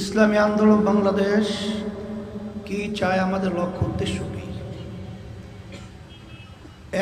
ইসলামী আন্দোলন বাংলাদেশ, কি চায় আমাদের লক্ষ্য উদ্দেশ্য কি?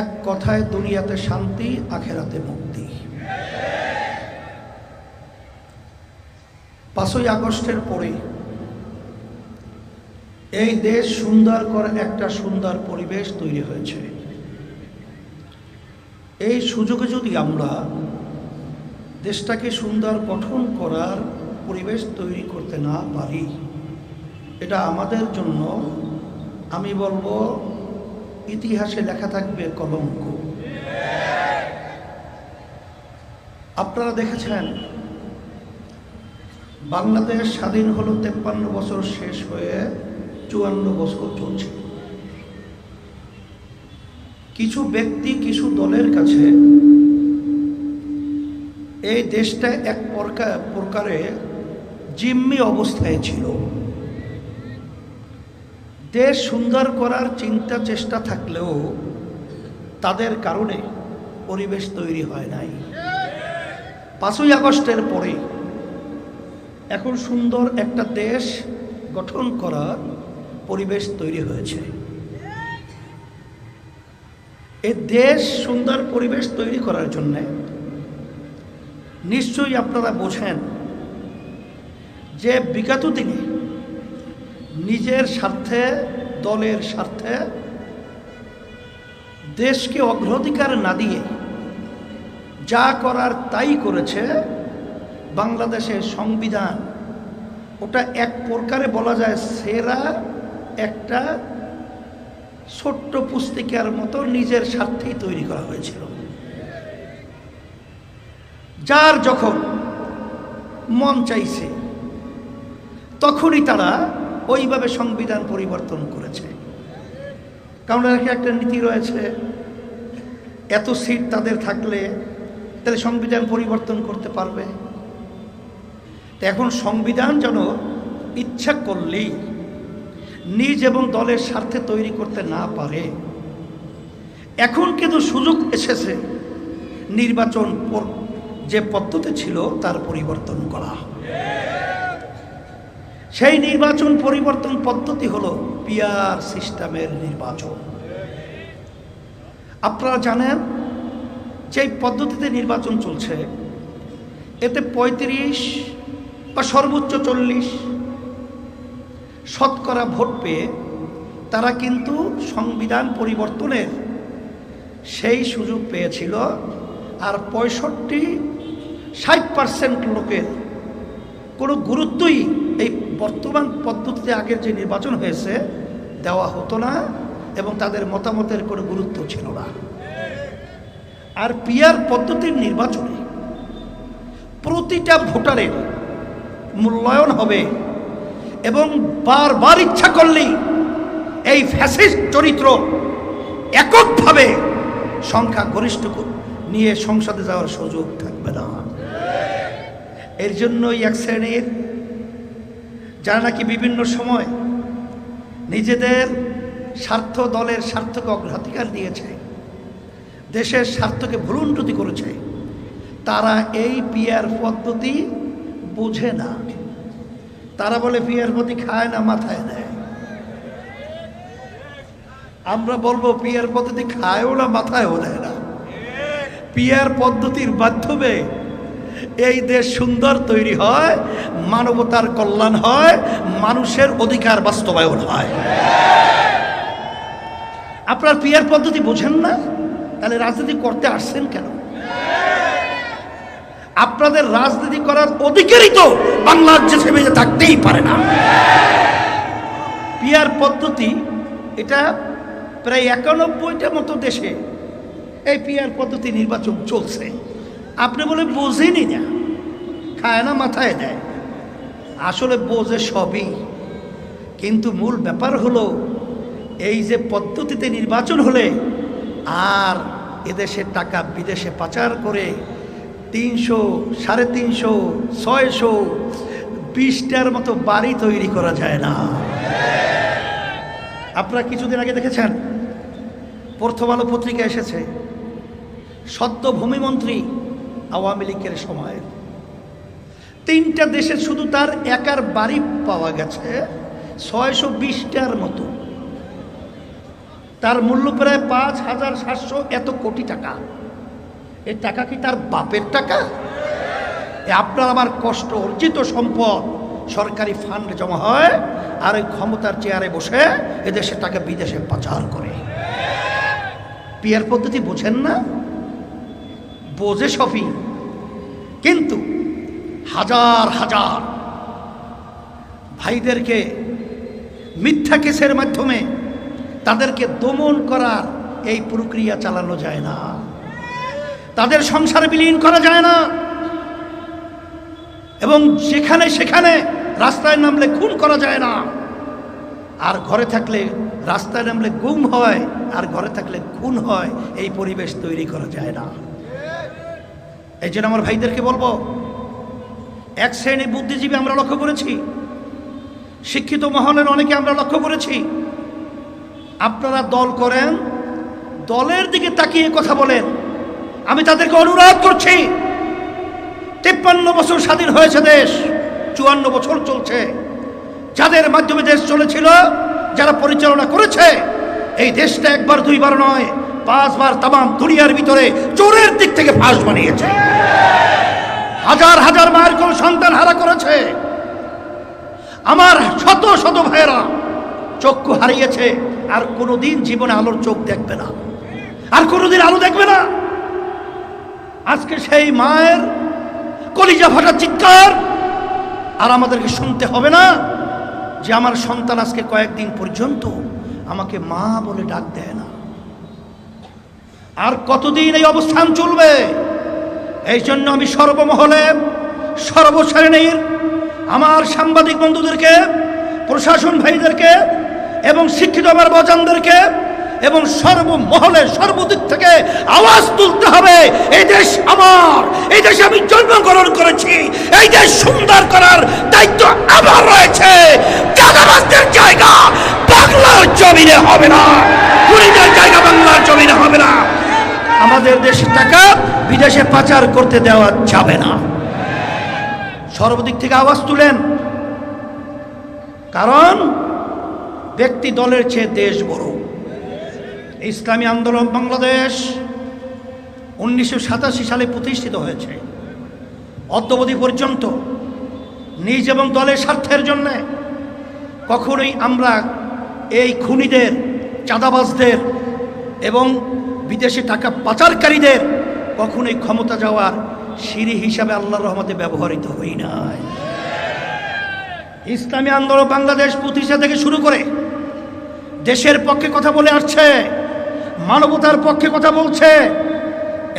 এক কথায় দুনিয়াতে শান্তি, আখেরাতে মুক্তি। পাঁচই আগস্টের পরে এই দেশ সুন্দর করে একটা সুন্দর পরিবেশ তৈরি হয়েছে। এই সুযোগে যদি আমরা দেশটাকে সুন্দর গঠন করার পরিবেশ তৈরি করতে না পারি। এটা আমাদের জন্য, আমি বলব, ইতিহাসে লেখা থাকবে কলঙ্ক। আপনারা দেখেছেন বাংলাদেশ স্বাধীন হলো তেপ্পান্ন বছর শেষ হয়ে চুয়ান্ন বছর চলছে। কিছু ব্যক্তি, কিছু দলের কাছে এই দেশটা এক প্রকার জিম্মি অবস্থায় ছিল। দেশ সুন্দর করার চিন্তা চেষ্টা থাকলেও তাদের কারণে পরিবেশ তৈরি হয় নাই। পাঁচই আগস্টের পরে এখন সুন্দর একটা দেশ গঠন করার পরিবেশ তৈরি হয়েছে। এ দেশ সুন্দর পরিবেশ তৈরি করার জন্যে নিশ্চয়ই আপনারা বোঝেন যে বিগত দিনে নিজের স্বার্থে, দলের স্বার্থে দেশকে অগ্রাধিকার না দিয়ে যা করার তাই করেছে, বাংলাদেশের সংবিধান, ওটা এক প্রকারে বলা যায় সেরা একটা ছোট্ট পুস্তিকার মতো নিজের স্বার্থেই তৈরি করা হয়েছিল। যার যখন মন চাইছে তখনই তারা ওইভাবে সংবিধান পরিবর্তন করেছে। কারণ এর একটা নীতি রয়েছে, এত সিট তাদের থাকলে তাহলে সংবিধান পরিবর্তন করতে পারবে। এখন সংবিধান যেন ইচ্ছা করলেই নিজ এবং দলের স্বার্থে তৈরি করতে না পারে। এখন কিন্তু সুযোগ এসেছে নির্বাচন যে পদ্ধতি ছিল তার পরিবর্তন করা। সেই নির্বাচন পরিবর্তন পদ্ধতি হলো পিয়ার সিস্টেমের নির্বাচন। আপনারা জানেন যে পদ্ধতিতে নির্বাচন চলছে, এতে পঁয়ত্রিশ বা সর্বোচ্চ চল্লিশ শতকরা ভোট পেয়ে তারা কিন্তু সংবিধান পরিবর্তনের সেই সুযোগ পেয়েছিল, আর পঁয়ষট্টি ষাট পার্সেন্ট লোকের কোনো গুরুত্বই এই বর্তমান পদ্ধতিতে আগের যে নির্বাচন হয়েছে, দেওয়া হতো না এবং তাদের মতামতের কোনো গুরুত্ব ছিল না। আর পিয়ার পদ্ধতির নির্বাচনে প্রতিটা ভোটারের মূল্যায়ন হবে এবং বারবার ইচ্ছা করলেই এই ফ্যাসিস্ট চরিত্র এককভাবে সংখ্যা গরিষ্ঠ নিয়ে সংসদে যাওয়ার সুযোগ থাকবে না। এর জন্যই এক শ্রেণির যারা নাকি বিভিন্ন সময় নিজেদের স্বার্থ দলের স্বার্থকে অগ্রাধিকার দিয়েছে, দেশের স্বার্থকে ভুলুন্টতি করেছে, তারা এই পিয়ার পদ্ধতি বোঝে না। তারা বলে পিয়ার পদ্ধতি খায় না, মাথায় দেয়। আমরা বলব পিয়ার পদ্ধতি খায়ও না, মাথায়ও দেয় না। পিয়ার পদ্ধতির মাধ্যমে এই দেশ সুন্দর তৈরি হয়, মানবতার কল্যাণ হয়, মানুষের অধিকার বাস্তবায়ন হয়। আপনার পিয়ার পদ্ধতি বোঝেন না? তাহলে রাজনীতি করতে আসছেন কেন? আপনাদের রাজনীতি করার অধিকারই তো বাংলার যে সেবেজে থাকতেই পারে না। পিয়ার পদ্ধতি, এটা প্রায় একানব্বইটা মতো দেশে এই পিয়ার পদ্ধতি নির্বাচন চলছে। আপনি বলে বোঝেনি না। খায় না, মাথায় দেয়। আসলে বোঝে সবই। কিন্তু মূল ব্যাপার হলো, এই যে পদ্ধতিতে নির্বাচন হলে আর এদেশে টাকা বিদেশে পাচার করে তিনশো, সাড়ে তিনশো, ছয়শো, বিশটার মতো বাড়ি তৈরি করা যায় না। আপনারা কিছুদিন আগে দেখেছেন, প্রথম আলো পত্রিকা এসেছে। সদ্য ভূমিমন্ত্রী আওয়ামী লীগের সময়ের তিনটা দেশে শুধু তার একার বাড়ি পাওয়া গেছে, ছয়শো বিশটার মতো। তার মূল্য প্রায় পাঁচ হাজার সাতশো এত কোটি টাকা। এই টাকা কি তার বাপের টাকা? আপনার আমার কষ্ট, অর্জিত সম্পদ। সরকারি ফান্ড জমা হয়, আর ওই ক্ষমতার চেয়ারে বসে এদেশে টাকা বিদেশে পাচার করে। পিয়ার পদ্ধতি বোঝেন না? বোঝে সফি। কিন্তু হাজার হাজার ভাইদেরকে মিথ্যা কেসের মাধ্যমে তাদেরকে দমন করার এই প্রক্রিয়া চালানো যায় না। তাদের সংসার বিলীন করা যায় না। এবং যেখানে সেখানে রাস্তায় নামলে খুন করা যায় না। আর ঘরে থাকলে রাস্তায় নামলে গুম হয়, আর ঘরে থাকলে খুন হয়, এই পরিবেশ তৈরি করা যায় না। এই জন্য আমার ভাইদেরকে বলব, এক শ্রেণি বুদ্ধিজীবী আমরা লক্ষ্য করেছি, শিক্ষিত মহলের অনেকে আমরা লক্ষ্য করেছি। আপনারা দল করেন, দলের দিকে তাকিয়ে কথা বলেন। আমি তাদেরকে অনুরোধ করছি, তিপ্পান্ন বছর স্বাধীন হয়েছে দেশ, চুয়ান্ন বছর চলছে। যাদের মাধ্যমে দেশ চলেছিল, যারা পরিচালনা করেছে, এই দেশটা একবার দুইবার নয় পাঁচবার তামাম দুনিয়ার ভিতরে চোরের দিক থেকে ফাঁস বানিয়েছে। হাজার হাজার মায়ের কোন সন্তান হারা করেছে। আমার শত শত ভাইয়েরা চক্ষু হারিয়েছে, আর কোনোদিন জীবনে আলোর চোখ দেখবে না। আর কোনোদিন আলো দেখবে না। আজকে সেই মায়ের কলিজা ফাটা চিৎকার, আর আমাদেরকে শুনতে হবে না যে আমার সন্তান আজকে কয়েকদিন পর্যন্ত আমাকে মা বলে ডাক দেয় না। আর কতদিন এই অবস্থান চলবে? এই জন্য আমি সর্বমহলে, সর্বশ্রেণীর আমার সাংবাদিক বন্ধুদেরকে, প্রশাসন ভাইদেরকে এবং শিক্ষিত আমার বজানদেরকে এবং সর্বমহলে, সর্বদিক থেকে আওয়াজ তুলতে হবে। এই দেশ আমার, এই দেশে আমি জন্মগ্রহণ করেছি। এই দেশ সুন্দর করার দায়িত্ব আমার রয়েছে। জায়গা বাংলার জমিনে হবে না খুনিদের জায়গা বাংলার জমিনে হবে না আমাদের দেশের টাকা বিদেশে পাচার করতে দেওয়া যাবে না। সর্বদিক থেকে আওয়াজ তুলেন। কারণ ব্যক্তি দলের চেয়ে দেশ বড়। ইসলামী আন্দোলন বাংলাদেশ উনিশশো সাতাশি সালে প্রতিষ্ঠিত হয়েছে। অদ্যবধি পর্যন্ত নিজ এবং দলের স্বার্থের জন্যে কখনোই আমরা এই খুনিদের, চাঁদাবাজদের এবং বিদেশে টাকা পাচারকারীদের কখনোই ক্ষমতা যাওয়ার সিঁড়ি হিসাবে আল্লাহর রহমতে ব্যবহৃত হই নাই। ইসলামী আন্দোলন বাংলাদেশ প্রতিষ্ঠা থেকে শুরু করে দেশের পক্ষে কথা বলে আসছে, মানবতার পক্ষে কথা বলছে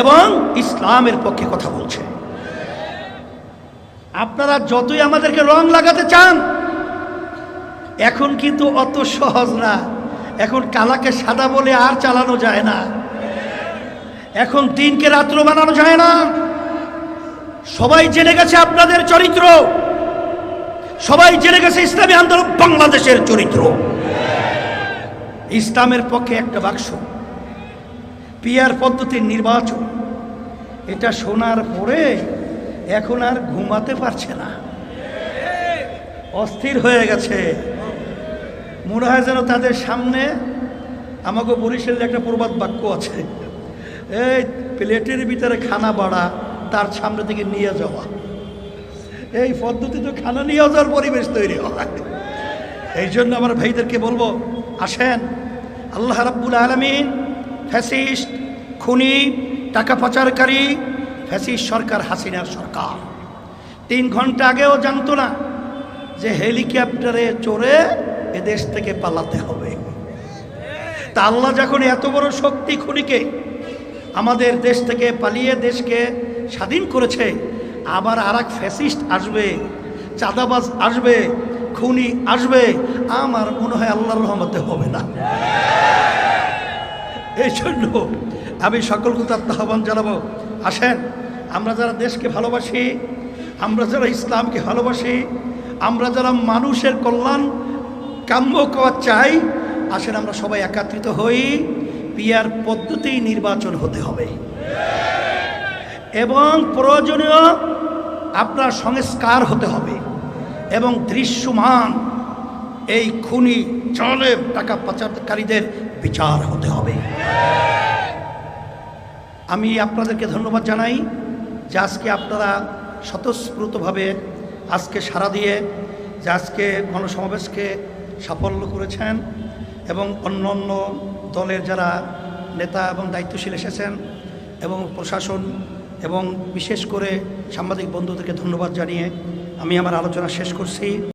এবং ইসলামের পক্ষে কথা বলছে। আপনারা যতই আমাদেরকে রং লাগাতে চান, এখন কিন্তু অত সহজ না। এখন কালাকে সাদা বলে আর চালানো যায় না। এখন দিনকে রাত্র বানানো যায় না। সবাই জেনে গেছে আপনাদের চরিত্র। সবাই জেনে গেছে ইসলামী আন্দোলন, বাংলাদেশের চরিত্র। ইসলামের পক্ষে একটা বাক্স, পিয়ার পদ্ধতির নির্বাচন। এটা শোনার পরে এখন আর ঘুমাতে পারছে না। অস্থির হয়ে গেছে। মনে হয় যেন তাদের সামনে আমাকে বরিশালের একটা প্রবাদ বাক্য আছে। এই প্লেটের ভিতরে খানা বাড়া, তার সামনে থেকে নিয়ে যাওয়া। এই পদ্ধতিতে খানা নিয়ে যাওয়ার পরিবেশ তৈরি হয়। এই জন্য আমার ভাইদেরকে বলব, আসেন, আল্লাহ রাব্বুল আলমিন ফ্যাসিস্ট, খুনি, টাকা পাচারকারী, ফ্যাসিস্ট সরকার হাসিনার সরকার। তিন ঘণ্টা আগেও জানতো না যে হেলিকপ্টারে চড়ে এদেশ থেকে পালাতে হবে। তা আল্লাহ যখন এত বড় শক্তি খুনিকে আমাদের দেশ থেকে পালিয়ে দেশকে স্বাধীন করেছে। আবার আর এক ফ্যাসিস্ট আসবে, চাঁদাবাজ আসবে, খুনি আসবে। আমার মনে হয় আল্লাহর রহমতে হবে না। এই জন্য আমি সকলকে তার আহ্বান জানাব। আসেন, আমরা যারা দেশকে ভালোবাসি, আমরা যারা ইসলামকে ভালোবাসি, আমরা যারা মানুষের কল্যাণ কাম্য করা চাই, আসেন আমরা সবাই একাত্রিত হই। পিয়ার পদ্ধতিই নির্বাচন হতে হবে। এবং প্রয়োজনীয় আপনার সংস্কার হতে হবে। এবং দৃশ্যমান এই খুনি চলে টাকা পাচারকারীদের বিচার হতে হবে। আমি আপনাদেরকে ধন্যবাদ জানাই যে আজকে আপনারা স্বতঃস্ফূর্তভাবে আজকে সারা দিয়ে যে আজকে গণসমাবেশকে সাফল্য করেছেন এবং অন্য অন্য দলের যারা নেতা এবং দায়িত্বশীল এসেছেন এবং প্রশাসন এবং বিশেষ করে সাংবাদিক বন্ধুদেরকে ধন্যবাদ জানিয়ে আমি আমার আলোচনা শেষ করছি।